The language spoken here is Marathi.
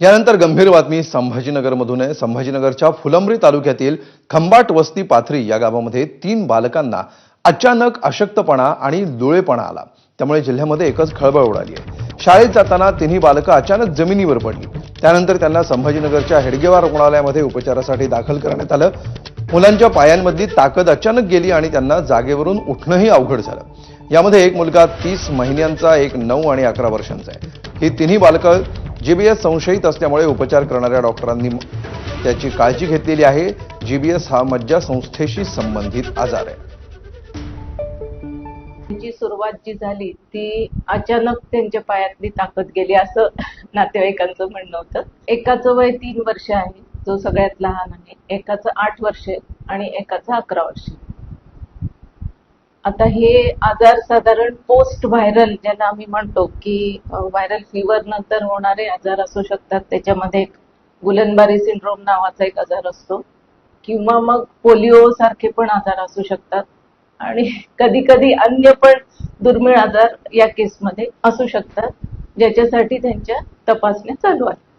यानंतर गंभीर बातमी संभाजीनगरमधून आहे. संभाजीनगरच्या फुलंब्री तालुक्यातील खंबाट वस्ती पाथरी या गावामध्ये तीन बालकांना अचानक अशक्तपणा आणि डोळेपणा आला. त्यामुळे जिल्ह्यामध्ये एकच खळबळ उडाली आहे. शाळेत जाताना तिन्ही बालकं अचानक जमिनीवर पडली. त्यानंतर त्यांना संभाजीनगरच्या हेडगेवार रुग्णालयामध्ये उपचारासाठी दाखल करण्यात आलं. मुलांच्या पायांमधली ताकद अचानक गेली आणि त्यांना जागेवरून उठणंही अवघड झालं. यामध्ये एक मुलगा तीस महिन्यांचा एक नऊ आणि अकरा वर्षांचा आहे. ही तिन्ही बालकं जीबीएस संशयित असल्यामुळे उपचार करणाऱ्या डॉक्टरांनी त्याची काळजी घेतलेली आहे. जीबीएस हा मज्जा संस्थेशी संबंधित आजार आहे. जी सुरुवात जी झाली ती अचानक त्यांच्या पायातली ताकद गेली असं नातेवाईकांचं म्हणणं होतं. एकाचं वय तीन वर्ष आहे जो सगळ्यात लहान आहे. एकाचं आठ वर्ष आणि एकाचं अकरा वर्ष आता हे आजार साधारण पोस्ट व्हायरल ज्यांना आम्ही म्हणतो की व्हायरल फिवर नंतर होणारे आजार असू शकतात. त्याच्यामध्ये एक गुलनबारी सिंड्रोम नावाचा एक आजार असतो. किंवा मग पोलिओ सारखे पण आजार असू शकतात. आणि कधी कधी अन्य पण दुर्मिळ आजार या केसमध्ये असू शकतात ज्याच्यासाठी त्यांच्या तपासण्या चालू आहेत.